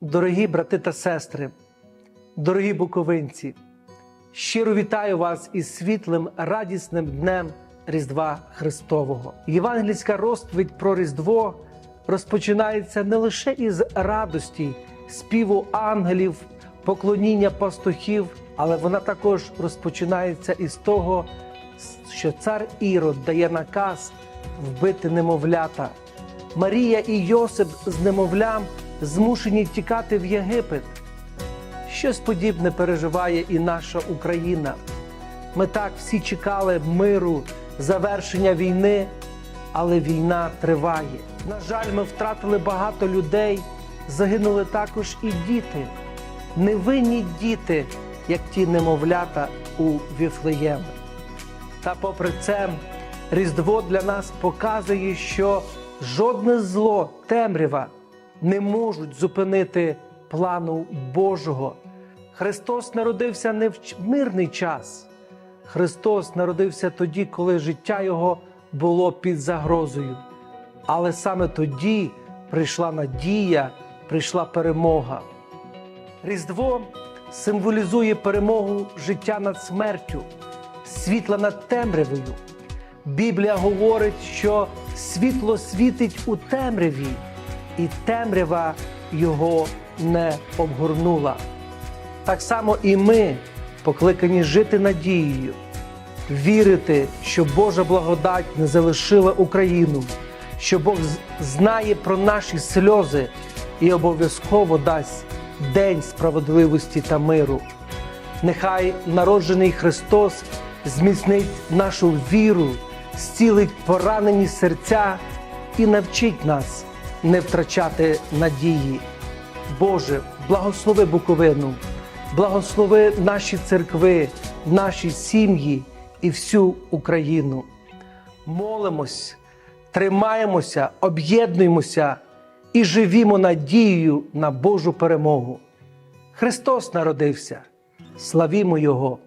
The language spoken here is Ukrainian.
Дорогі брати та сестри, дорогі буковинці, щиро вітаю вас із світлим, радісним днем Різдва Христового. Євангельська розповідь про Різдво розпочинається не лише із радості, співу ангелів, поклоніння пастухів, але вона також розпочинається із того, що цар Ірод дає наказ вбити немовлята. Марія і Йосип з немовлям змушені тікати в Єгипет. Щось подібне переживає і наша Україна. Ми так всі чекали миру, завершення війни, але війна триває. На жаль, ми втратили багато людей, загинули також і діти, невинні діти, як ті немовлята у Віфлеємі. Та попри це, Різдво для нас показує, що жодне зло, темрява не можуть зупинити плану Божого. Христос народився не в мирний час. Христос народився тоді, коли життя Його було під загрозою. Але саме тоді прийшла надія, прийшла перемога. Різдво символізує перемогу життя над смертю, світла над темрявою. Біблія говорить, що світло світить у темряві, і темрява його не обгорнула. Так само і ми покликані жити надією, вірити, що Божа благодать не залишила Україну, що Бог знає про наші сльози і обов'язково дасть день справедливості та миру. Нехай народжений Христос зміцнить нашу віру, зцілить поранені серця і навчить нас не втрачати надії. Боже, благослови Буковину, благослови наші церкви, наші сім'ї і всю Україну. Молимось, тримаємося, об'єднуємося і живімо надією на Божу перемогу. Христос народився, славімо Його!